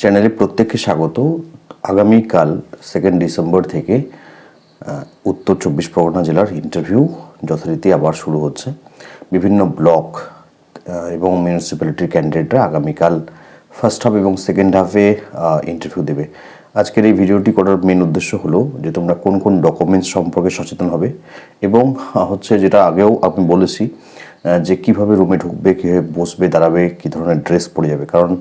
চ্যানেলে প্রত্যেককে স্বাগত। আগামীকাল সেকেন্ড ডিসেম্বর থেকে উত্তর চব্বিশ পরগনা জেলার ইন্টারভিউ যথারীতি আবার শুরু হচ্ছে। বিভিন্ন ব্লক এবং মিউনিসিপ্যালিটির ক্যান্ডিডেটরা আগামীকাল ফার্স্ট হাফ এবং সেকেন্ড হাফে ইন্টারভিউ দেবে। আজকের এই ভিডিওটি করার মেন উদ্দেশ্য হলো যে তোমরা কোন কোন ডকুমেন্টস সম্পর্কে সচেতন হবে এবং হচ্ছে যেটা আগেও আমি বলেছি যে কীভাবে রুমে ঢুকবে, কীভাবে বসবে, দাঁড়াবে, কী ধরনের ড্রেস পরে যাবে। কারণ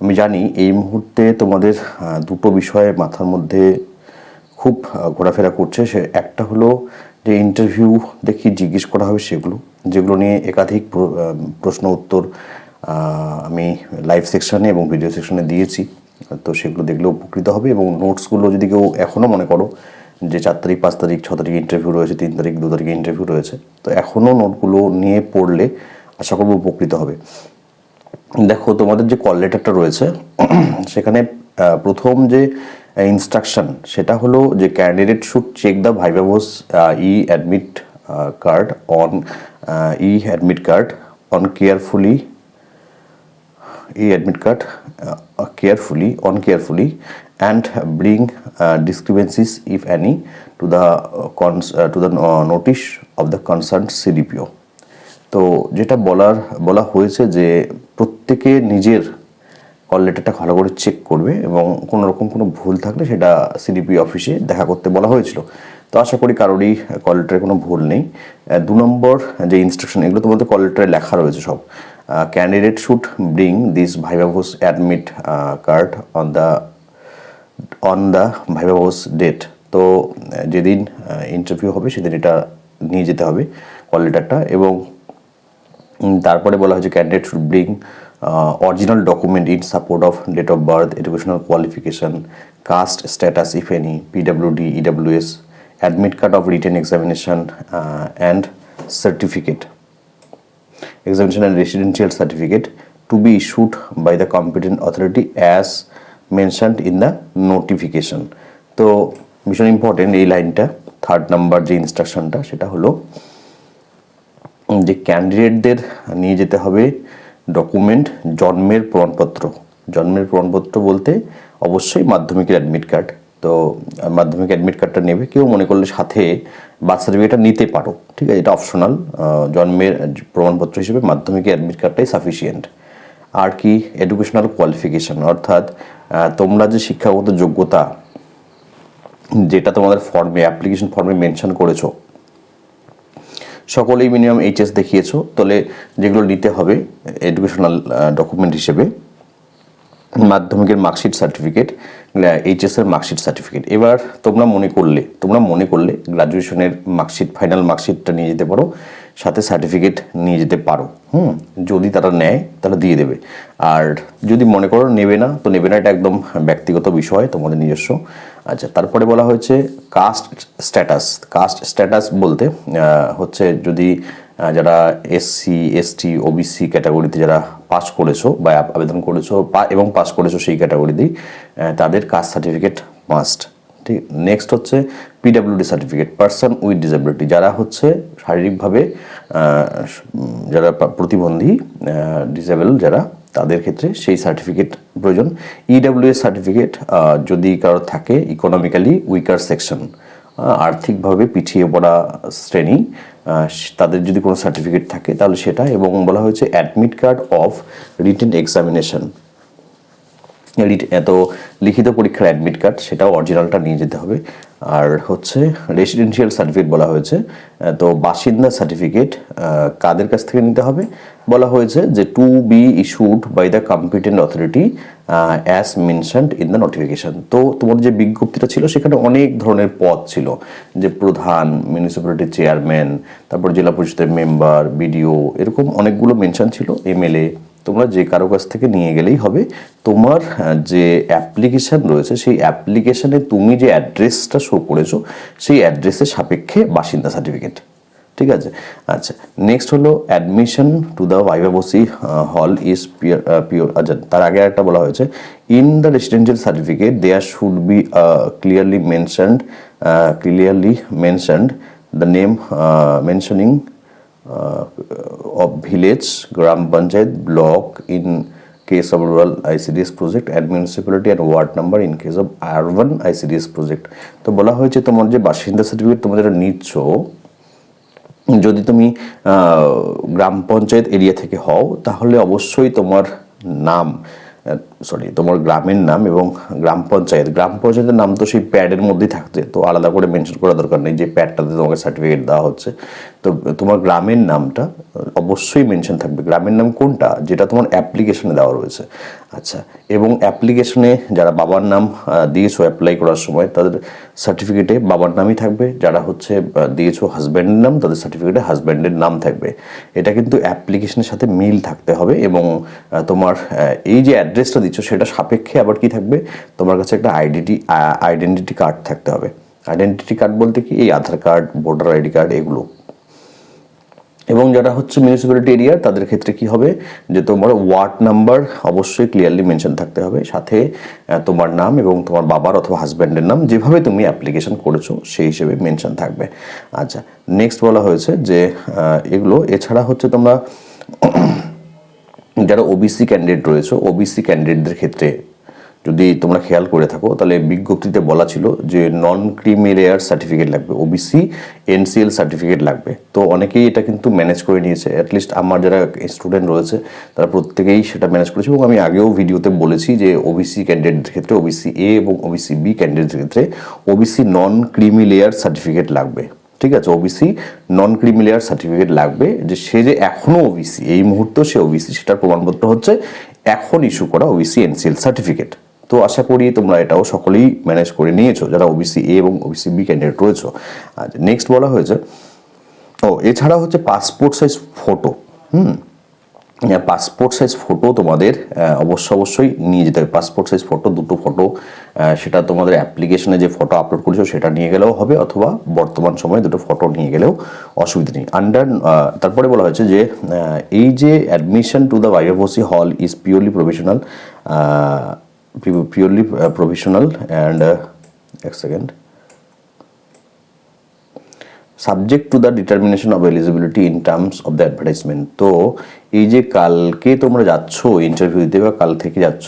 আমি জানি এই মুহূর্তে তোমাদের দুটো বিষয়ে মাথার মধ্যে খুব ঘোরাফেরা করছে। সে একটা হলো যে ইন্টারভিউ দেখি জিজ্ঞেস করা হবে সেগুলো, যেগুলো নিয়ে একাধিক প্র- প্রশ্ন উত্তর আমি লাইভ সেকশনে এবং ভিডিও সেকশনে দিয়েছি। তো সেগুলো দেখলে উপকৃত হবে এবং নোটসগুলো যদি কেউ এখনও মনে করো যে চার তারিখ, পাঁচ তারিখ, ছ তারিখে ইন্টারভিউ রয়েছে, তিন তারিখ, দু তারিখে ইন্টারভিউ রয়েছে, তো এখনও নোটগুলো নিয়ে পড়লে আশা করব উপকৃত হবে। দেখো, তোমাদের যে কল লেটারটা রয়েছে, সেখানে প্রথম যে ইনস্ট্রাকশন সেটা হলো যে ক্যান্ডিডেট শুড চেক দ্য ভাই viva voce e admit card on e admit card on carefully e admit card carefully on carefully and bring discrepancies if any to the cons to the notice of the concern CDPO তো যেটা বলার, বলা হয়েছে যে প্রত্যেকে নিজের call লেটারটা ভালো করে চেক করবে এবং কোনো রকম কোনো ভুল থাকলে সেটা সিডিপি অফিসে দেখা করতে বলা হয়েছিল। তো আশা করি কারোরই কল লেটারে কোনো ভুল নেই। দু নম্বর যে ইনস্ট্রাকশন এগুলো তোমাদের কল লেটারে লেখা রয়েছে সব। Candidate should bring this viva voce admit card on the on the viva voce date তো যেদিন ইন্টারভিউ হবে সেদিন এটা নিয়ে যেতে হবে কল লেটারটা এবং তারপরে বলা হয়েছে candidate should bring original document in support of date of birth educational qualification caste status if any PWD EWS admit card of written examination and certificate examination and residential certificate to be issued by the competent authority as mentioned in the notification. তো ভীষণ important এই লাইনটা third number যে ইনস্ট্রাকশনটা সেটা হলো যে ক্যান্ডিডেটদের নিয়ে যেতে হবে ডকুমেন্ট জন্মের প্রমাণপত্র। জন্মের প্রমাণপত্র বলতে অবশ্যই মাধ্যমিকের অ্যাডমিট কার্ড তো মাধ্যমিক অ্যাডমিট কার্ডটা নেবে। কেউ মনে করলে সাথে বার্থ সার্টিফিকেটটা নিতে পারো। ঠিক আছে? এটা অপশনাল জন্মের প্রমাণপত্র হিসেবে মাধ্যমিকের অ্যাডমিট কার্ডটাই সাফিসিয়েন্ট আর কি? এডুকেশনাল কোয়ালিফিকেশন অর্থাৎ তোমরা যে শিক্ষাগত যোগ্যতা, যেটা তোমাদের ফর্মে অ্যাপ্লিকেশন ফর্মে মেনশন করেছ সকলেই মিনিমাম এইচএস দেখিয়েছো, তাহলে যেগুলো নিতে হবে এডুকেশনাল ডকুমেন্ট হিসেবে, মাধ্যমিকের মার্কশিট সার্টিফিকেট এইচএসের মার্কশিট সার্টিফিকেট এবার তোমরা মনে করলে, তোমরা মনে করলে গ্রাজুয়েশনের মার্কশিট ফাইনাল মার্কশিটটা নিয়ে যেতে পারো। সাথে সার্টিফিকেট নিয়ে যেতে পারো। হুম, যদি তারা নেয়, তাহলে দিয়ে দেবে। আর যদি মনে করো নেবে না, তো নেবে না এটা একদম ব্যক্তিগত বিষয়, তোমাদের নিজস্ব। আচ্ছা তারপরে বলা হয়েছে কাস্ট স্ট্যাটাস কাস্ট স্ট্যাটাস বলতে হচ্ছে যদি যারা এসসি এসটি ওবিসি ক্যাটাগরিতে যারা পাস করেছ বা আবেদন করেছ এবং পাস করেছ সেই ক্যাটাগরিতেই তাদের কাস্ট সার্টিফিকেট মাস্ট ঠিক? নেক্সট হচ্ছে PWD certificate person with disability যারা হচ্ছে শারীরিকভাবে যারা প্রতিবন্ধী ডিসেবল যারা, তাদের ক্ষেত্রে সেই সার্টিফিকেট প্রয়োজন। ইডাব্লিউএস সার্টিফিকেট যদি কারও থাকে ইকোনমিক্যালি উইকার সেকশন আর্থিকভাবে পিছিয়ে পড়া শ্রেণি তাদের যদি কোনো সার্টিফিকেট থাকে, তাহলে সেটা এবং বলা হয়েছে admit card of written examination এত লিখিত পরীক্ষার অ্যাডমিট কার্ড সেটাও অরিজিনালটা নিয়ে যেতে হবে। আর হচ্ছে রেসিডেন্সিয়াল সার্টিফিকেট বলা হয়েছে। তো বাসিন্দা সার্টিফিকেট কাদের কাছ থেকে নিতে হবে? বলা হয়েছে যে to be issued by the competent authority as mentioned in the notification তো তোমার যে বিজ্ঞপ্তিটা ছিল, সেখানে অনেক ধরনের পদ ছিল। যে প্রধান মিউনিসিপ্যালিটির চেয়ারম্যান তারপর জেলা পরিষদের মেম্বার বিডিও এরকম অনেকগুলো মেনশন ছিল। এমএলএ তোমরা যে কারও কাছ থেকে নিয়ে গেলেই হবে। তোমার যে অ্যাপ্লিকেশন রয়েছে, সেই অ্যাপ্লিকেশানে তুমি যে অ্যাড্রেসটা শো করেছ, সেই অ্যাড্রেসের সাপেক্ষে বাসিন্দা সার্টিফিকেট ঠিক আছে? আচ্ছা নেক্সট হলো অ্যাডমিশন টু দ্য ভাইভাবসি হল ইজ পিওর পিওর আচ্ছা তার আগে একটা বলা হয়েছে in the residential certificate there should be clearly mentioned clearly mentioned the name mentioning of village gram panchayat block in case of rural ICDS project and municipality and ward number in case of urban ICDS project তো বলা হয়েছে তোমার যে বাসিন্দা certificate তোমরা যেটা নিচ্ছ যদি তুমি গ্রাম পঞ্চায়েত এরিয়া থেকে হও তাহলে অবশ্যই তোমার নাম সরি তোমার গ্রামের নাম এবং গ্রাম পঞ্চায়েত। গ্রাম পঞ্চায়েতের নাম তো সেই প্যাডের মধ্যেই থাকছে, তো আলাদা করে মেনশন করা দরকার নেই যে প্যাডটাতে তোমাকে সার্টিফিকেট দেওয়া হচ্ছে। তো তোমার গ্রামের নামটা অবশ্যই মেনশন থাকবে। গ্রামের নাম কোনটা? যেটা তোমার অ্যাপ্লিকেশনে দেওয়া রয়েছে। আচ্ছা এবং অ্যাপ্লিকেশনে যারা বাবার নাম দিয়েছ অ্যাপ্লাই করার সময়, তাদের সার্টিফিকেটে বাবার নামই থাকবে। যারা হচ্ছে দিয়েছ হাজব্যান্ডের নাম, তাদের সার্টিফিকেটে হাজব্যান্ডের নাম থাকবে। এটা কিন্তু অ্যাপ্লিকেশনের সাথে মিল থাকতে হবে এবং তোমার এই যে অ্যাড্রেসটা দিচ্ছ সেটা সাপেক্ষে আবার কি থাকবে? তোমার কাছে একটা আইডেন্টি আইডেন্টিটি কার্ড থাকতে হবে। আইডেন্টিটি কার্ড বলতে কি? এই Aadhaar card voter ID card এগুলো। এবং যারা হচ্ছে মিউনিসিপ্যালিটি এরিয়া তাদের ক্ষেত্রে কি হবে? যে তোমার ওয়ার্ড নাম্বার অবশ্যই ক্লিয়ারলি মেনশন থাকতে হবে। সাথে তোমার নাম এবং তোমার বাবার অথবা হাজব্যান্ডের নাম যেভাবে তুমি অ্যাপ্লিকেশন করেছ, সেই হিসেবে মেনশন থাকবে। আচ্ছা নেক্সট বলা হয়েছে যে এগুলো, এছাড়া হচ্ছে তোমরা যারা ওবিসি ক্যান্ডিডেট রয়েছে ওবিসি ক্যান্ডিডেটদের ক্ষেত্রে যদি তোমরা খেয়াল করে থাকো, তাহলে বিজ্ঞপ্তিতে বলা ছিল যে নন ক্রিমি লেয়ার সার্টিফিকেট লাগবে ওবিসি এনসিএল সার্টিফিকেট লাগবে। তো অনেকেই এটা কিন্তু ম্যানেজ করে নিয়েছে। অ্যাটলিস্ট আমার যারা স্টুডেন্ট রয়েছে, তারা প্রত্যেকেই সেটা ম্যানেজ করেছে। এবং আমি আগেও ভিডিওতে বলেছি যে ওবিসি ক্যান্ডিডেটদের ক্ষেত্রে ওবিসি এ এবং ওবিসি বি ক্যান্ডিডেটদের ক্ষেত্রে OBC non creamy layer certificate লাগবে। ঠিক আছে ওবিসি নন ক্রিমিলিয়ার সার্টিফিকেট লাগবে, যে সে যে এখনও ওবিসি এই মুহূর্তে সে ওবিসি সেটার প্রমাণপত্র হচ্ছে এখন ইস্যু করা ওবিসি এনসিএল সার্টিফিকেট তো আশা করি তোমরা এটাও সকলেই ম্যানেজ করে নিয়েছো, যারা ওবিসি এ এবং ওবিসি বি ক্যান্ডিডেট রয়েছে। আচ্ছা নেক্সট বলা হয়েছে, ও, এছাড়া হচ্ছে পাসপোর্ট সাইজ ফটো হুম? পাসপোর্ট সাইজ ফটো তোমাদের অবশ্য অবশ্যই নিয়ে যেতে হবে। পাসপোর্ট সাইজ ফটো দুটো ফটো সেটা তোমাদের অ্যাপ্লিকেশনে যে ফটো আপলোড করেছ সেটা নিয়ে গেলেও হবে, অথবা বর্তমান সময়ে দুটো ফটো নিয়ে গেলেও অসুবিধা নেই। আন্ডার তারপরে বলা হয়েছে যে এই যে অ্যাডমিশন টু দ্য ভাইভাভসি হল is purely professional purely professional and এক second subject to the determination of eligibility in terms of the advertisement তো এই যে কালকে তোমরা যাচ্ছ ইন্টারভিউ দিতে বা কাল থেকে যাচ্ছ,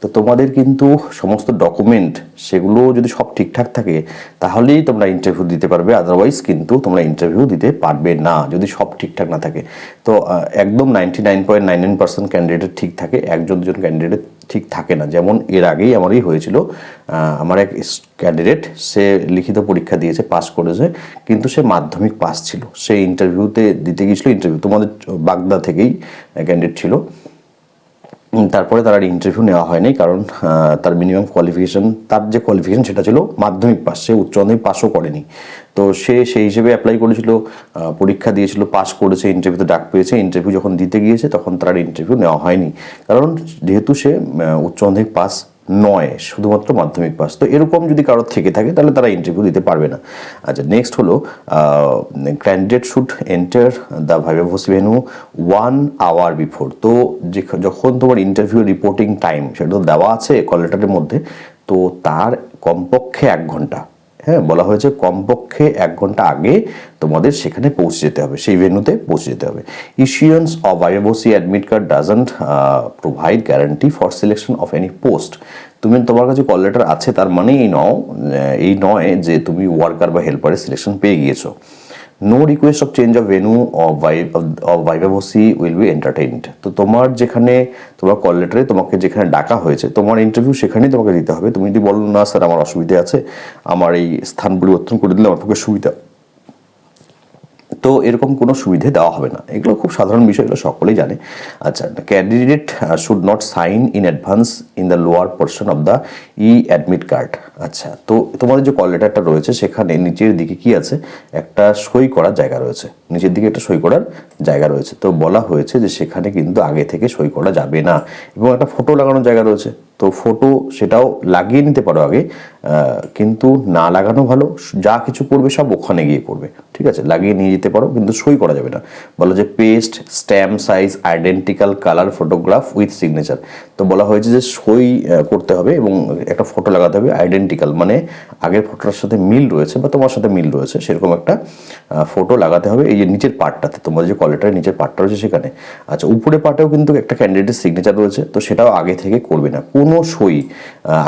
তো তোমাদের কিন্তু সমস্ত ডকুমেন্ট সেগুলো যদি সব ঠিকঠাক থাকে, তাহলেই তোমরা ইন্টারভিউ দিতে পারবে। আদারওয়াইজ কিন্তু তোমরা ইন্টারভিউ দিতে পারবে না, যদি সব ঠিকঠাক না থাকে। তো একদম ninety nine point nine nine percent candidate ঠিক থাকে, একজন দুজন ক্যান্ডিডেট ঠিক থাকে না। যেমন এর আগেই আমারই হয়েছিল আমার এক ক্যান্ডিডেট সে লিখিত পরীক্ষা দিয়েছে, পাস করেছে, কিন্তু সে মাধ্যমিক পাস ছিল। সে ইন্টারভিউতে দিতে গিয়েছিল ইন্টারভিউ তোমাদের বাগদা থেকেই ক্যান্ডিডেট ছিল। তারপরে তার আর ইন্টারভিউ নেওয়া হয়নি, কারণ তার মিনিমাম কোয়ালিফিকেশন তার যে কোয়ালিফিকেশন সেটা ছিল মাধ্যমিক পাস, সে উচ্চ মাধ্যমিক পাসও করেনি। তো সে সেই হিসেবে অ্যাপ্লাই করেছিল পরীক্ষা দিয়েছিল পাস করেছে ইন্টারভিউতে ডাক পেয়েছে ইন্টারভিউ যখন দিতে গিয়েছে তখন তার ইন্টারভিউ নেওয়া হয়নি। কারণ যেহেতু সে উচ্চ মাধ্যমিক পাস নয়, শুধুমাত্র মাধ্যমিক পাস তো এরকম যদি কারোর থেকে থাকে তাহলে তারা ইন্টারভিউ দিতে পারবে না। আচ্ছা নেক্সট হলো candidate should enter the viva voce venue one hour before তো যখন তোমার ইন্টারভিউ রিপোর্টিং টাইম সেটা তো দেওয়া আছে কল লেটারের মধ্যে, তো তার কমপক্ষে এক ঘণ্টা। হ্যাঁ বলা হয়েছে কমপক্ষে এক ঘণ্টা আগে তোমাদের সেখানে পৌঁছে যেতে হবে, সেই ভেন্যুতে পৌঁছে যেতে হবে। Issuance of আইএবওসি admit card doesn't provide guarantee for selection of any post তুমি, তোমার কাছে কল লেটার আছে, তার মানে এই নও এই নয় যে তুমি ওয়ার্কার বা হেল্পারের সিলেকশন পেয়ে গিয়েছো। No request of change of venue viva voce will be entertained তো তোমার যেখানে তোমার কল লেটারে তোমাকে যেখানে ডাকা হয়েছে, তোমার ইন্টারভিউ সেখানেই তোমাকে দিতে হবে। তুমি যদি বলো না, স্যার, আমার অসুবিধা আছে, আমার এই স্থান পরিবর্তন করে দিলে আমার পক্ষে সুবিধা তো এরকম কোনো সুবিধে দেওয়া হবে না। এগুলো খুব সাধারণ বিষয়, এগুলো সকলেই জানে। আচ্ছা candidate should not sign in advance in the lower portion of the e admit card আচ্ছা তো তোমাদের যে কল লেটারটা রয়েছে, সেখানে নিচের দিকে কি আছে? একটা সই করার জায়গা রয়েছে। নিচের দিকে একটা সই করার জায়গা রয়েছে। তো বলা হয়েছে যে সেখানে কিন্তু আগে থেকে সই করা যাবে না। এবং একটা ফটো লাগানোর জায়গা রয়েছে। তো ফটো সেটাও লাগিয়ে নিতে পারো আগে। কিন্তু না লাগানো ভালো। যা কিছু করবে সব ওখানে গিয়ে করবে ঠিক আছে? লাগিয়ে নিয়ে যেতে পারো, কিন্তু সই করা যাবে না। বলো যে paste stamp size identical colour photograph with signature তো বলা হয়েছে যে সই করতে হবে এবং একটা ফটো লাগাতে হবে আইডেন্টিক্যাল মানে আগের ফটোটার সাথে মিল রয়েছে বা তোমার সাথে মিল রয়েছে সেরকম একটা ফটো লাগাতে হবে। এই যে নিচের পার্টটাতে তোমার যে কলেটারের নিচের পার্টটা রয়েছে সেখানে। আচ্ছা উপরে পার্টেও কিন্তু একটা ক্যান্ডিডেটের সিগনেচার রয়েছে তো সেটাও আগে থেকে করবে না। কোনো সই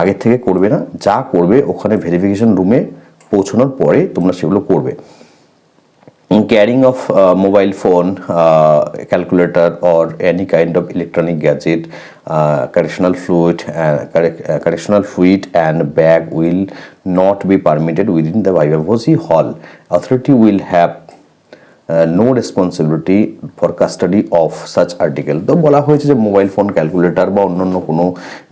আগে থেকে করবে না। যা করবে ওখানে ভেরিফিকেশন রুমে পৌঁছানোর পরে তোমরা সেগুলো করবে। mobile phone, uh, calculator, or any kind of electronic gadget, uh, correctional fluid, uh, correct, uh, correctional fluid and bag will not be permitted within the Vivavosi hall. Authority will have uh, no responsibility for custody of such article তো বলা হয়েছে যে mobile phone calculator বা অন্যান্য কোনো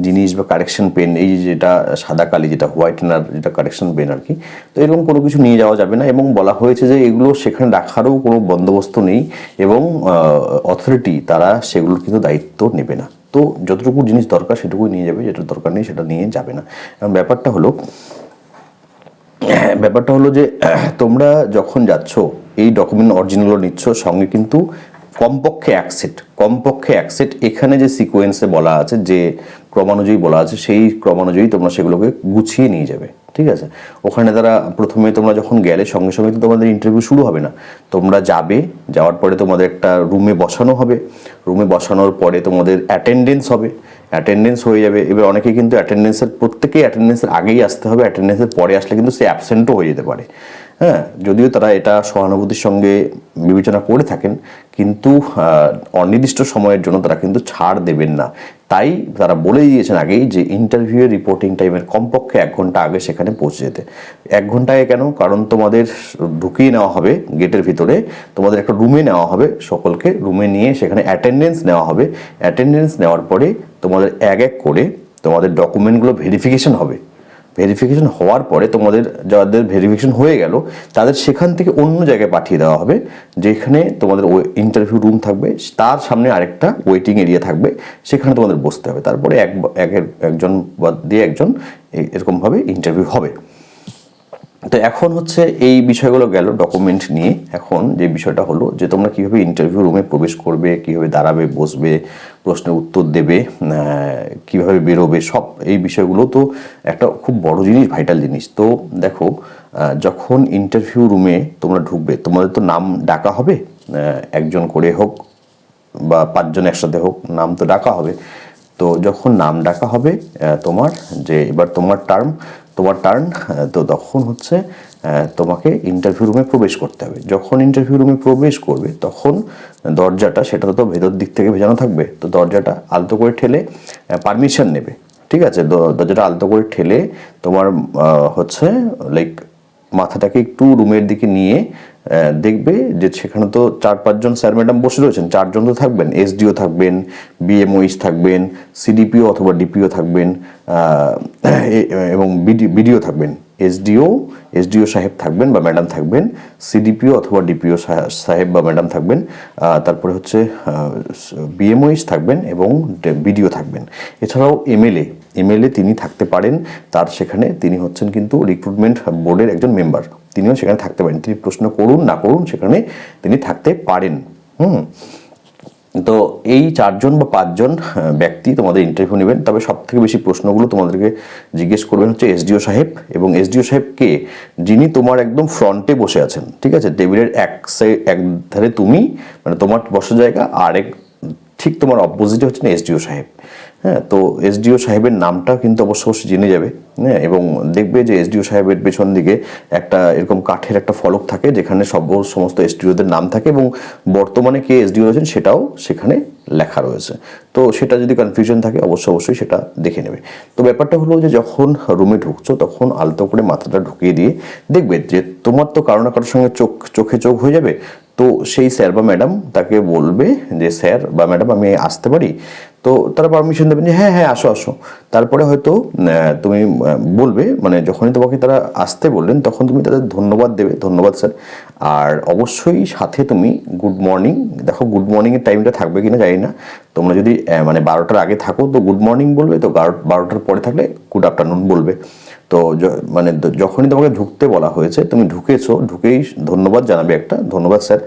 জিনিস বা correction pen এই যেটা সাদা কালি যেটা হোয়াইটনার যেটা কারেকশন পেন আর কি তো এরকম কোনো কিছু নিয়ে যাওয়া যাবে না এবং বলা হয়েছে যে এগুলো সেখানে রাখারও কোনো বন্দোবস্ত নেই এবং অথরিটি তারা সেগুলোর কিন্তু দায়িত্ব নেবে না তো যতটুকু জিনিস দরকার সেটুকুই নিয়ে যাবে যেটা দরকার নেই সেটা নিয়ে যাবে না। এবং ব্যাপারটা হলো ব্যাপারটা হলো যে, তোমরা যখন যাচ্ছ, এই ডকুমেন্ট অরিজিনালগুলো নিচ্ছ, সঙ্গে কিন্তু কমপক্ষে এক সেট কমপক্ষে এক সেট এখানে যে সিকোয়েন্সে বলা আছে, যে ক্রমানুযায়ী বলা আছে, সেই ক্রমানুযায়ী তোমরা সেগুলোকে গুছিয়ে নিয়ে যাবে। ঠিক আছে? ওখানে তারা প্রথমে তোমরা যখন গেলে, সঙ্গে সঙ্গে তো তোমাদের ইন্টারভিউ শুরু হবে না। তোমরা যাবে, যাওয়ার পরে তোমাদের একটা রুমে বসানো হবে। রুমে বসানোর পরে তোমাদের অ্যাটেন্ডেন্স হবে। অ্যাটেন্ডেন্স হয়ে যাবে। এবার অনেকে কিন্তু অ্যাটেন্ডেন্সের প্রত্যেকেই অ্যাটেন্ডেন্সের আগেই আসতে হবে। অ্যাটেন্ডেন্সের পরে আসলে কিন্তু সে অ্যাবসেন্টও হয়ে যেতে পারে। হ্যাঁ? যদিও তারা এটা সহানুভূতির সঙ্গে বিবেচনা করে থাকেন, কিন্তু অনির্দিষ্ট সময়ের জন্য তারা কিন্তু ছাড় দেবেন না। তাই তারা বলে দিয়েছেন আগেই যে ইন্টারভিউয়ের রিপোর্টিং টাইমের কমপক্ষে এক ঘণ্টা আগে সেখানে পৌঁছে যেতে। এক ঘণ্টা আগে কেন? কারণ তোমাদের ঢুকিয়ে নেওয়া হবে গেটের ভিতরে, তোমাদের একটা রুমে নেওয়া হবে সকলকে রুমে নিয়ে সেখানে অ্যাটেন্ডেন্স নেওয়া হবে। অ্যাটেন্ডেন্স নেওয়ার পরে তোমাদের এক এক করে তোমাদের ডকুমেন্টগুলো ভেরিফিকেশন হবে। ভেরিফিকেশন হওয়ার পরে তোমাদের যাদের ভেরিফিকেশন হয়ে গেল, তাদের সেখান থেকে অন্য জায়গায় পাঠিয়ে দেওয়া হবে, যেখানে তোমাদের ইন্টারভিউ রুম থাকবে, তার সামনে আরেকটা ওয়েটিং এরিয়া থাকবে, সেখানে তোমাদের বসতে হবে। তারপরে এক একের একজন বাদ দিয়ে একজন এরকমভাবে ইন্টারভিউ হবে। তো এখন হচ্ছে এই বিষয়গুলো গেল ডকুমেন্ট নিয়ে। এখন যে বিষয়টা হলো যে তোমরা কীভাবে ইন্টারভিউ রুমে প্রবেশ করবে, কীভাবে দাঁড়াবে, বসবে, প্রশ্নের উত্তর দেবে কীভাবে বেরোবে, সব এই বিষয়গুলো তো একটা খুব বড় জিনিস ভাইটাল জিনিস। তো দেখো যখন ইন্টারভিউ রুমে তোমরা ঢুকবে, তোমাদের তো নাম ডাকা হবে একজন করে হোক বা পাঁচজন একসাথে হোক, নাম তো ডাকা হবে। তো যখন নাম ডাকা হবে তোমার যে এবার তোমার টার্ম তোমার টার্ন তো তখন হচ্ছে তোমাকে ইন্টারভিউ রুমে প্রবেশ করতে হবে। যখন ইন্টারভিউ রুমে প্রবেশ করবে, তখন দরজাটা, সেটা তো ভেতর দিক থেকে ভেজানো থাকবে, তো দরজাটা আলতো করে ঠেলে পারমিশন নেবে। ঠিক আছে? দরজাটা আলতো করে ঠেলে তোমার হচ্ছে লাইক মাথাটাকে একটু রুমের দিকে নিয়ে দেখবে যে সেখানে তো চার পাঁচজন স্যার ম্যাডাম বসে রয়েছেন, চারজন তো থাকবেন এসডিও থাকবেন বিএমওইস থাকবেন সিডিপিও অথবা ডিপিও থাকবেন এবং বিডিও থাকবেন এসডিও এসডিও সাহেব থাকবেন বা ম্যাডাম থাকবেন সিডিপিও অথবা ডিপিও সাহেব বা ম্যাডাম থাকবেন তারপরে হচ্ছে বিএমওইস থাকবেন এবং বিডিও থাকবেন। এছাড়াও এমএলএ এমএলএ তিনি থাকতে পারেন, তার সেখানে তিনি হচ্ছেন কিন্তু রিক্রুটমেন্ট বোর্ডের একজন মেম্বার তিনিও সেখানে থাকতে পারেন। তিনি প্রশ্ন করুন, না করুন, সেখানে তিনি থাকতে পারেন। হুম। তো এই চারজন বা পাঁচজন ব্যক্তি তোমাদের ইন্টারভিউ নেবেন। তবে সব থেকে বেশি প্রশ্নগুলো তোমাদেরকে জিজ্ঞেস করবেন হচ্ছে এসডিও সাহেব এবং এসডিও সাহেব কে? যিনি তোমার একদম ফ্রন্টে বসে আছেন, ঠিক আছে? টেবিলের এক সাইড এক ধারে তুমি মানে তোমার বসার জায়গা, আর এক ঠিক তোমার অপোজিটে হচ্ছেন এসডিও সাহেব। হ্যাঁ তো এসডিও সাহেবের নামটা কিন্তু অবশ্য অবশ্যই জেনে যাবে। হ্যাঁ এবং দেখবে যে এসডিও সাহেবের পেছন দিকে একটা এরকম কাঠের একটা ফলক থাকে, যেখানে সব সমস্ত এসডিওদের নাম থাকে, এবং বর্তমানে কে এসডিও রয়েছেন সেটাও সেখানে লেখা রয়েছে। তো সেটা যদি কনফিউশন থাকে অবশ্যই অবশ্যই সেটা দেখে নেবে। তো ব্যাপারটা হলো যে যখন রুমে ঢুকছো, তখন আলতো করে মাথাটা ঢুকিয়ে দিয়ে দেখবে যে তোমার তো কারও না কারোর সঙ্গে চোখ, চোখে চোখ হয়ে যাবে। তো সেই স্যার বা ম্যাডাম তাকে বলবে যে, স্যার বা ম্যাডাম, আমি আসতে পারি? তো তারা পারমিশন দেবেন যে হ্যাঁ হ্যাঁ আসো আসো। তারপরে হয়তো তুমি বলবে মানে যখনই তোমাকে তারা আসতে বললেন, তখন তুমি তাদের ধন্যবাদ দেবে, ধন্যবাদ স্যার। আর অবশ্যই সাথে তুমি গুড মর্নিং, দেখো গুড মর্নিংয়ের টাইমটা থাকবে কিনা জানি না। তোমরা যদি মানে বারোটার আগে থাকো, তো গুড মর্নিং বলবে, তো বারো- বারোটার পরে থাকলে গুড আফটারনুন বলবে। তো মানে যখনই তোমাকে ঢুকতে বলা হয়েছে, তুমি ঢুকেছো, ঢুকেই ধন্যবাদ জানাবে একটা। ধন্যবাদ স্যার।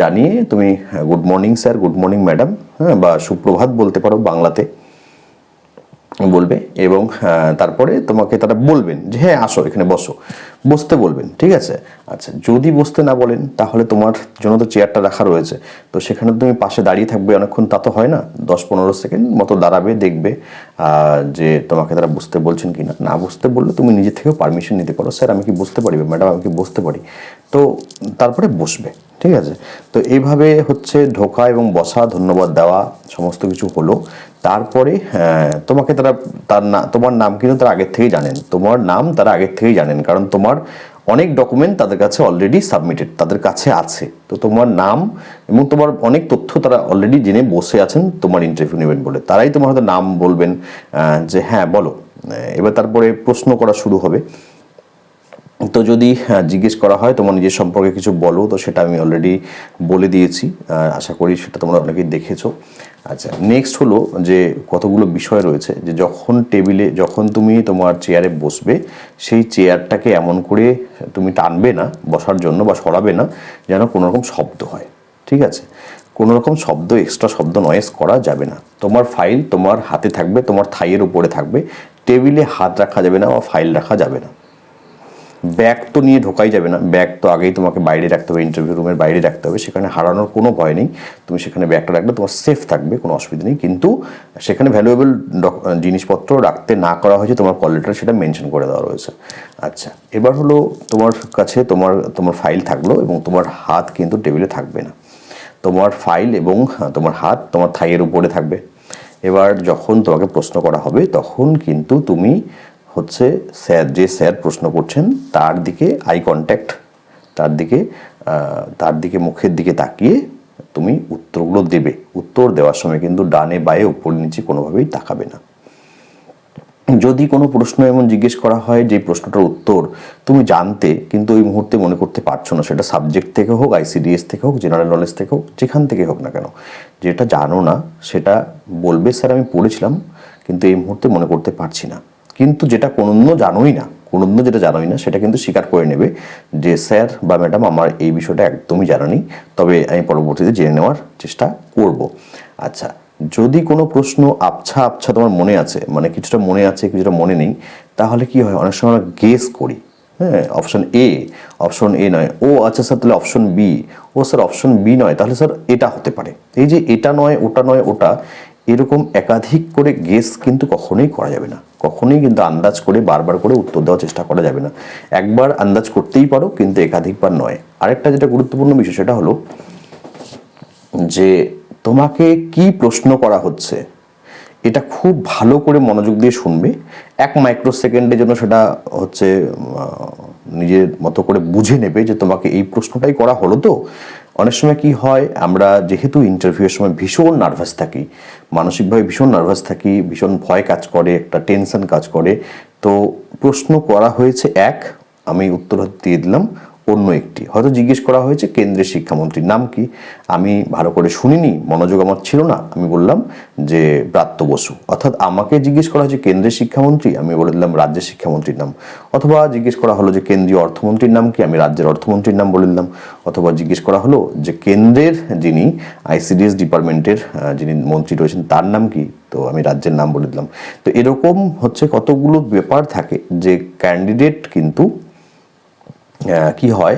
জানিয়ে তুমি good morning sir good morning madam হ্যাঁ বা সুপ্রভাত বলতে পারো বাংলাতে। বলবে এবং তারপরে তোমাকে তারা বলবেন যে হ্যাঁ আসো, এখানে বসো। বসতে বলবেন, ঠিক আছে? আচ্ছা যদি বসতে না বলেন, তাহলে তোমার জন্য তো চেয়ারটা রাখা রয়েছে। তো সেখানে তুমি পাশে দাঁড়িয়ে থাকবে অনেকক্ষণ, তা তো হয় না? দশ পনেরো সেকেন্ড মতো দাঁড়াবে, দেখবে যে তোমাকে তারা বুঝতে বলছেন কি না না বুঝতে বললে তুমি নিজে থেকেও পারমিশন নিতে পারো। স্যার, আমি কি বুঝতে পারি ম্যাডাম, আমি কি বুঝতে পারি? তো তারপরে বসবে ঠিক আছে? তো এইভাবে হচ্ছে ঢোকা এবং বসা ধন্যবাদ দেওয়া সমস্ত কিছু হলো। তারপরে হ্যাঁ, তোমাকে তারা তার না তোমার নাম কিন্তু তারা আগের থেকেই জানেন। তোমার নাম তারা আগের থেকেই জানেন কারণ তোমার অনেক ডকুমেন্ট তাদের কাছে অলরেডি সাবমিটেড তাদের কাছে আছে। তো তোমার নাম এবং তোমার অনেক তথ্য তারা অলরেডি জেনে বসে আছেন তোমার ইন্টারভিউ নেবেন বলে। তারাই তোমার হয়তো নাম বলবেন যে হ্যাঁ বলো। এবার তারপরে প্রশ্ন করা শুরু হবে। তো যদি জিজ্ঞেস করা হয়, তোমার নিজের সম্পর্কে কিছু বলো, তো সেটা আমি অলরেডি বলে দিয়েছি আশা করি সেটা তোমরা অনেকেই দেখেছ। আচ্ছা নেক্সট হলো যে কতগুলো বিষয় রয়েছে, যে যখন টেবিলে, যখন তুমি তোমার চেয়ারে বসবে, সেই চেয়ারটাকে এমন করে তুমি টানবে না, বসার জন্য বা সরাবে না, যেন কোনো রকম শব্দ হয়, ঠিক আছে? কোনো রকম শব্দ এক্সট্রা শব্দ নয়েস করা যাবে না। তোমার ফাইল তোমার হাতে থাকবে, তোমার থাইয়ের উপরে থাকবে, টেবিলে হাত রাখা যাবে না বা ফাইল রাখা যাবে না। ব্যাগ তো নিয়ে ঢোকাই যাবে না। ব্যাগ তো আগেই তোমাকে বাইরে রাখতে হবে ইন্টারভিউ রুমের বাইরে রাখতে হবে। সেখানে হারানোর কোনো ভয় নেই। তুমি সেখানে ব্যাগটা রাখলে তোমার সেফ থাকবে, কোনো অসুবিধা নেই। কিন্তু সেখানে ভ্যালুয়েবল জিনিসপত্র রাখতে না করা হয়েছে, তোমার কল লেটার সেটা মেনশন করে দেওয়া রয়েছে। আচ্ছা এবার হলো তোমার কাছে তোমার তোমার ফাইল থাকল এবং তোমার হাত কিন্তু টেবিলে থাকবে না। তোমার ফাইল এবং তোমার হাত তোমার থাইয়ের উপরে থাকবে। এবার যখন তোমাকে প্রশ্ন করা হবে, তখন কিন্তু তুমি হচ্ছে স্যার, যে স্যার প্রশ্ন করছেন, তার দিকে আই কন্ট্যাক্ট তার দিকে তার দিকে মুখের দিকে তাকিয়ে তুমি উত্তরগুলো দেবে। উত্তর দেওয়ার সময় কিন্তু ডানে বায়ে উপর নিচে কোনোভাবেই তাকাবে না। যদি কোনো প্রশ্ন এমন জিজ্ঞেস করা হয় যে প্রশ্নটার উত্তর তুমি জানতে কিন্তু ওই মুহূর্তে মনে করতে পারছ না, সেটা সাবজেক্ট থেকে হোক আইসিডিএস থেকে হোক জেনারেল নলেজ থেকে হোক, যেখান থেকে হোক না কেন, যেটা জানো না, সেটা বলবে, স্যার, আমি পড়েছিলাম, কিন্তু এই মুহূর্তে মনে করতে পারছি না। কিন্তু যেটা কোনো জানোই না কোনো যেটা জানোই না, সেটা কিন্তু স্বীকার করে নেবে যে স্যার বা ম্যাডাম আমার এই বিষয়টা একদমই জানা নেই তবে আমি পরবর্তীতে জেনে নেওয়ার চেষ্টা করব। আচ্ছা যদি কোনো প্রশ্ন আবছা আবছা তোমার মনে আছে মানে কিছুটা মনে আছে, কিছুটা মনে নেই, তাহলে কি হয়? অনেক সময় আমরা গেস করি। হ্যাঁ অপশন এ অপশন এ নয়। ও আচ্ছা স্যার, তাহলে অপশন বি ও, স্যার অপশন বি নয়। তাহলে স্যার এটা হতে পারে। এই যে এটা নয়, ওটা নয়, ওটা এরকম একাধিক করে গেস কিন্তু কখনোই করা যাবে না। কখনোই কিন্তু আন্দাজ করে, বারবার করে উত্তর দেওয়ার চেষ্টা করা যাবে না। একবার আন্দাজ করতেই পারো, কিন্তু একাধিকবার নয়। আরেকটা যেটা গুরুত্বপূর্ণ বিষয়, সেটা হলো যে তোমাকে কি প্রশ্ন করা হচ্ছে, এটা খুব ভালো করে মনোযোগ দিয়ে শুনবে। এক মাইক্রো সেকেন্ডের জন্য সেটা হচ্ছে নিজের মতো করে বুঝে নেবে যে তোমাকে এই প্রশ্নটাই করা হলো তো। অনেক সময় কি হয়, আমরা যেহেতু ইন্টারভিউয়ের সময় ভীষণ নার্ভাস থাকি, মানসিকভাবে ভীষণ নার্ভাস থাকি, ভীষণ ভয় কাজ করে, একটা টেনশন কাজ করে, তো প্রশ্ন করা হয়েছে, এক, আমি উত্তর দিয়ে দিলাম অন্য একটি। হয়তো জিজ্ঞেস করা হয়েছে কেন্দ্রের শিক্ষামন্ত্রীর নাম কি? আমি ভালো করে শুনিনি, মনোযোগ আমার ছিল না। আমি বললাম যে ব্রাত্য বসু। অর্থাৎ আমাকে জিজ্ঞেস করা হয়েছে কেন্দ্রের শিক্ষামন্ত্রী? আমি বলে দিলাম রাজ্যের শিক্ষামন্ত্রীর নাম। অথবা জিজ্ঞেস করা হলো যে কেন্দ্রীয় অর্থমন্ত্রীর নাম কি? আমি রাজ্যের অর্থমন্ত্রীর নাম বলে দিলাম। অথবা জিজ্ঞেস করা হলো যে কেন্দ্রের যিনি আইসিডিএস ডিপার্টমেন্টের যিনি মন্ত্রী রয়েছেন, তার নাম কি? তো আমি রাজ্যের নাম বলে দিলাম। তো এরকম হচ্ছে কতগুলো ব্যাপার থাকে যে ক্যান্ডিডেট কিন্তু কি হয়?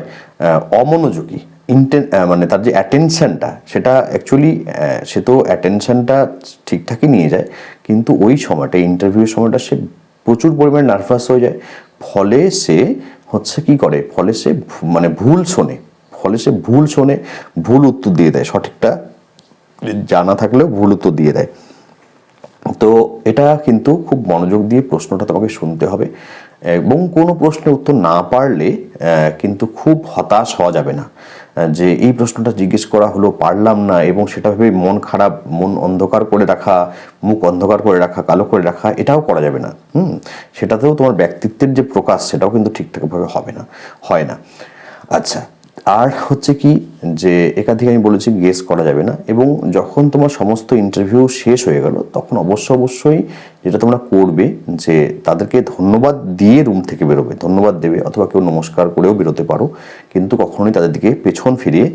অমনোযোগী ইন্টেন মানে তার যে অ্যাটেনশনটা সেটা অ্যাকচুয়ালি সে তো অ্যাটেনশনটা ঠিকঠাকই নিয়ে যায়, কিন্তু ওই সময়টা ইন্টারভিউয়ের সময়টা সে প্রচুর পরিমাণে নার্ভাস হয়ে যায়। ফলে সে হচ্ছে কি করে? ফলে সে মানে ভুল শোনে। ফলে সে ভুল শোনে, ভুল উত্তর দিয়ে দেয়। সঠিকটা জানা থাকলেও ভুল উত্তর দিয়ে দেয়। তো এটা কিন্তু খুব মনোযোগ দিয়ে প্রশ্নটা তোমাকে শুনতে হবে। এবং কোনো প্রশ্নের উত্তর না পারলে কিন্তু খুব হতাশ হওয়া যাবে না। যে এই প্রশ্নটা জিজ্ঞেস করা হলো, পারলাম না এবং সেটা ভেবে মন খারাপ, মন অন্ধকার করে রাখা, মুখ অন্ধকার করে রাখা, কালো করে রাখা, এটাও করা যাবে না। হুম? সেটাতেও তোমার ব্যক্তিত্বের যে প্রকাশ, সেটাও কিন্তু ঠিকঠাকভাবে হবে না, হয় না। আচ্ছা আর হচ্ছে কি যে একাধিক আমি বলেছি গেস করা যাবে না এবং যখন তোমার সমস্ত ইন্টারভিউ শেষ হয়ে গেল, তখন অবশ্য অবশ্যই যেটা তোমরা করবে যে তাদেরকে ধন্যবাদ দিয়ে রুম থেকে বেরোবে, ধন্যবাদ দেবে অথবা কেউ নমস্কার করেও বেরোতে পারো। কিন্তু কখনোই তাদের দিকে পেছন ফিরিয়ে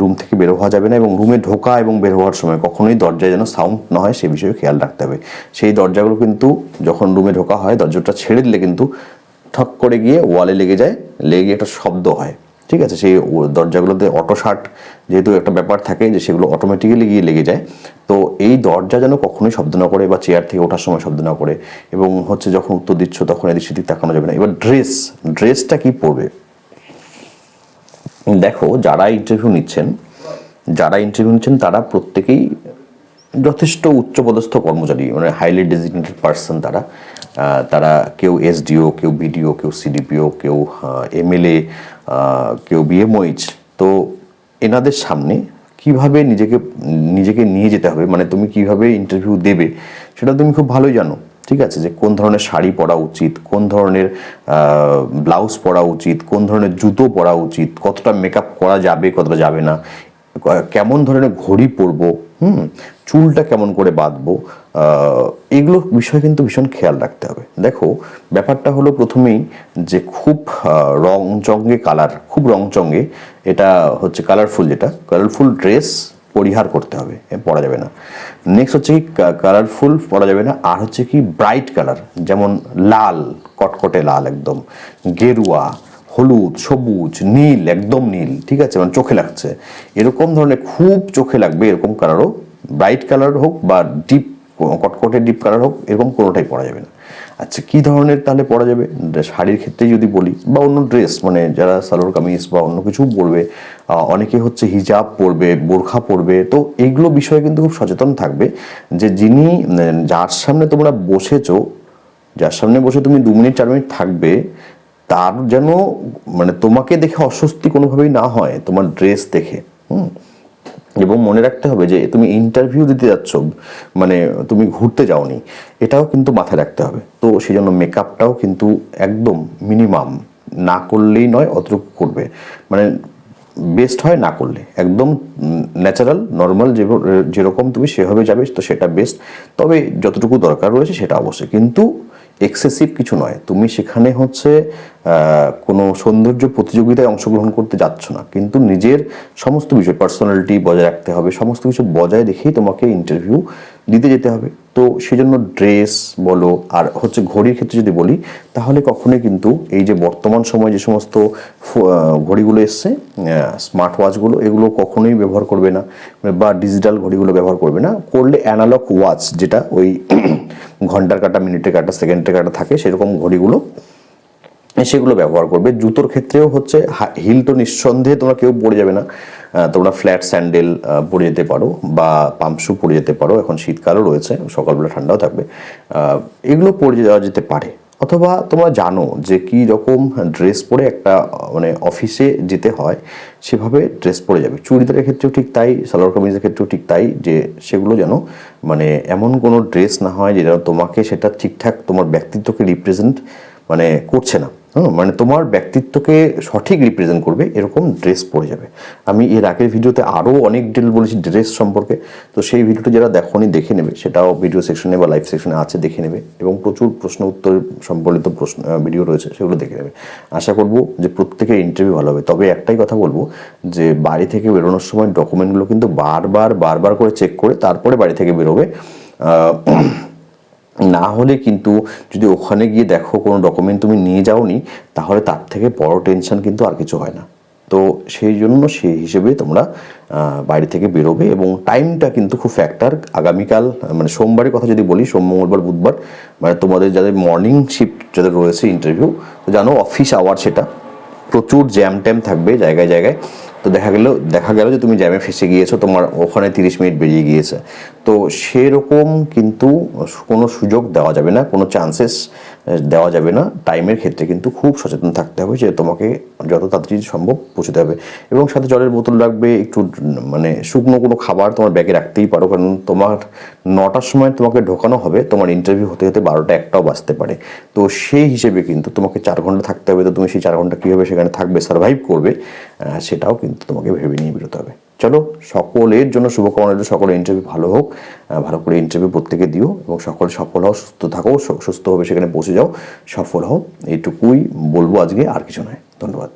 রুম থেকে বের হওয়া যাবে না এবং রুমে ঢোকা এবং বের হওয়ার সময় কখনোই দরজায় যেন সাউন্ড না হয় সে বিষয়ে খেয়াল রাখতে হবে। সেই দরজাগুলো কিন্তু যখন রুমে ঢোকা হয়, দরজাটা ছেড়ে দিলে কিন্তু ঠক করে গিয়ে ওয়ালে লেগে যায়, লেগে একটা শব্দ হয়। ঠিক আছে, সেই দরজাগুলোতে অটো শার্ট যেহেতু একটা ব্যাপার থাকে যে সেগুলো অটোমেটিক্যালি গিয়ে লেগে যায়। তো এই দরজা যেন কখনোই শব্দ না করে বা চেয়ার থেকে ওঠার সময় শব্দ না করে এবং হচ্ছে যখন উত্তর দিচ্ছ তখন এদিক সেদিক তাকানো যাবে না। এবার ড্রেস ড্রেসটা কি পরবে? দেখো, যারা ইন্টারভিউ নিচ্ছেন, যারা ইন্টারভিউ নিচ্ছেন তারা প্রত্যেকেই যথেষ্ট উচ্চপদস্থ কর্মচারী মানে হাইলি ডেজিগনেটেড পার্সন তারা। তারা কেউ এসডিও, কেউ বিডিও, কেউ সিডিপিও, কেউ এমএলএ কেউ বিএমওইচ তো এনাদের সামনে কীভাবে নিজেকে নিজেকে নিয়ে যেতে হবে মানে তুমি কীভাবে ইন্টারভিউ দেবে, সেটা তুমি খুব ভালোই জানো, ঠিক আছে? যে কোন ধরনের শাড়ি পরা উচিত, কোন ধরনের ব্লাউজ পরা উচিত, কোন ধরনের জুতো পরা উচিত, কতটা মেকআপ করা যাবে, কতটা যাবে না কেমন ধরনের ঘড়ি পরবো, হুম? চুলটা কেমন করে বাঁধবো এগুলো বিষয় কিন্তু ভীষণ খেয়াল রাখতে হবে। দেখো ব্যাপারটা হলো প্রথমেই যে খুব আহ, রং চঙ্গে কালার খুব রং চঙ্গে এটা হচ্ছে কালারফুল যেটা কালারফুল ড্রেস পরিহার করতে হবে পরা যাবে না। নেক্সট হচ্ছে কি কালারফুল পরা যাবে না আর হচ্ছে কি ব্রাইট কালার যেমন লাল কটকটে লাল একদম গেরুয়া হলুদ সবুজ নীল একদম নীল ঠিক আছে? মানে চোখে লাগছে। এরকম ধরনের খুব চোখে লাগবে এরকম কালারও ব্রাইট কালার হোক বা ডিপ কটকটে ডিপ কালার হোক, এরকম কোনোটাই পরা যাবে না। আচ্ছা কি ধরনের তাহলে পরা যাবে? শাড়ির ক্ষেত্রে যদি বলি, বা অন্য ড্রেস মানে যারা সালোয়ার কামিজ বা অন্য কিছু পরবে অনেকে হচ্ছে হিজাব পরবে, বোরখা পরবে, তো এইগুলো বিষয়ে কিন্তু খুব সচেতন থাকবে যে যিনি যার সামনে তোমরা বসেছো, যার সামনে বসে তুমি দু মিনিট, চার মিনিট থাকবে, তার যেন মানে তোমাকে দেখে অস্বস্তি কোনোভাবেই না হয়, তোমার ড্রেস দেখে, হুম? এবং মনে রাখতে হবে যে তুমি ইন্টারভিউ দিতে যাচ্ছ মানে তুমি ঘুরতে যাওনি, এটাও কিন্তু মাথায় রাখতে হবে। তো সেই জন্য মেকআপটাও কিন্তু একদম মিনিমাম না করলেই নয়, অতটুকু করবে। মানে বেস্ট হয় না করলে। একদম ন্যাচারাল নর্মাল যে, যেরকম তুমি সেভাবে যাবে, তো সেটা বেস্ট তবে যতটুকু দরকার রয়েছে সেটা অবশ্যই। কিন্তু এক্সেসিভ কিছু নয়। তুমি সেখানে হচ্ছে কোনো সৌন্দর্য প্রতিযোগিতায় অংশগ্রহণ করতে যাচ্ছ না। কিন্তু নিজের সমস্ত বিষয় পার্সোনালিটি বজায় রাখতে হবে, সমস্ত কিছু বজায় রেখেই তোমাকে ইন্টারভিউ দিতে যেতে হবে। তো সেই জন্য ড্রেস বলো, আর হচ্ছে ঘড়ির ক্ষেত্রে যদি বলি, তাহলে কখনোই কিন্তু এই যে বর্তমান সময়ে যে সমস্ত ঘড়িগুলো এসছে স্মার্ট ওয়াচগুলো এগুলো কখনোই ব্যবহার করবে না, বা ডিজিটাল ঘড়িগুলো ব্যবহার করবে না। করলে অ্যানালগ ওয়াচ যেটা ওই ঘণ্টার কাটা, মিনিটের কাটা, সেকেন্ডের কাটা থাকে, সেরকম ঘড়িগুলো, সেগুলো ব্যবহার করবে। জুতোর ক্ষেত্রেও হচ্ছে হিল তো নিঃসন্দেহে তোমরা কেউ পড়ে যাবে না। তোমরা ফ্ল্যাট স্যান্ডেল পরে যেতে পারো বা পাম্পশু পরে যেতে পারো। এখন শীতকালও রয়েছে, সকালবেলা ঠান্ডাও থাকবে। এগুলো পরে যাওয়া যেতে পারে। অথবা তোমরা জানো যে কি রকম ড্রেস পরে একটা মানে অফিসে যেতে হয়, সেভাবে ড্রেস পরে যাবে। চুড়িদারের ক্ষেত্রেও ঠিক তাই, সালোয়ার কামিজের ক্ষেত্রেও ঠিক তাই যে সেগুলো যেন মানে এমন কোনো ড্রেস না হয় যেটা তোমাকে সেটা ঠিকঠাক তোমার ব্যক্তিত্বকে রিপ্রেজেন্ট মানে করছে না। মানে তোমার ব্যক্তিত্বকে সঠিক রিপ্রেজেন্ট করবে, এরকম ড্রেস পরে যাবে। আমি এর আগের ভিডিওতে আরও অনেক ডিটেল বলেছি ড্রেস সম্পর্কে। তো সেই ভিডিওটা যারা দেখোনি, দেখে নেবে। সেটাও ভিডিও সেকশনে বা লাইভ সেকশনে আছে, দেখে নেবে। এবং প্রচুর প্রশ্ন উত্তর সম্বলিত প্রশ্ন ভিডিও রয়েছে, সেগুলো দেখে নেবে। আশা করব যে প্রত্যেকের ইন্টারভিউ ভালো হবে। তবে একটাই কথা বলব, যে বাড়ি থেকে বেরোনোর সময় ডকুমেন্টগুলো কিন্তু বারবার বারবার করে চেক করে তারপরে বাড়ি থেকে বেরোবে। না হলে কিন্তু যদি ওখানে গিয়ে দেখো কোনো ডকুমেন্ট তুমি নিয়ে যাওনি, তাহলে তার থেকে বড় টেনশন কিন্তু আর কিছু হয় না। তো সেই জন্য সেই হিসেবে তোমরা বাড়ি থেকে বেরোবে এবং টাইমটা কিন্তু খুব ফ্যাক্টর আগামীকাল মানে সোমবারের কথা যদি বলি, সোম, মঙ্গলবার, বুধবার মানে তোমাদের যাদের মর্নিং শিফট যাদের রয়েছে ইন্টারভিউ তো জানো অফিস আওয়ার সেটা, প্রচুর জ্যাম ট্যাম থাকবে জায়গায় জায়গায়। তো দেখা গেল দেখা গেল যে তুমি জ্যামে ফেসে গিয়েছো, তোমার ওখানে তিরিশ মিনিট বেরিয়ে গিয়েছে। তো সেরকম কিন্তু কোনো সুযোগ দেওয়া যাবে না, কোনো চান্সেস দেওয়া যাবে না। টাইমের ক্ষেত্রে কিন্তু খুব সচেতন থাকতে হবে যে তোমাকে যত তাড়াতাড়ি সম্ভব পৌঁছতে হবে। এবং সাথে জলের বোতল রাখবে একটু মানে শুকনো কোনো খাবার তোমার ব্যাগে রাখতেই পারো, কারণ তোমার নটার সময় তোমাকে ঢোকানো হবে, তোমার ইন্টারভিউ হতে হতে বারোটা একটাও বাজতে পারে। তো সেই হিসেবে কিন্তু তোমাকে চার ঘণ্টা থাকতে হবে। তো তুমি সেই চার ঘণ্টা কীভাবে সেখানে থাকবে সার্ভাইভ করবে সেটাও কিন্তু তোমাকে ভেবে নিয়ে বেরোতে হবে। চলো সকলের জন্য শুভকামনা রইল, সকলের ইন্টারভিউ ভালো হোক ভালো করে ইন্টারভিউ প্রত্যেকে দিও এবং সকল সফল হও, সুস্থ থাকো সুস্থ হবে সেখানে পৌঁছে যাও, সফল হও, এইটুকুই বলব আজকে, আর কিছু নয়। ধন্যবাদ।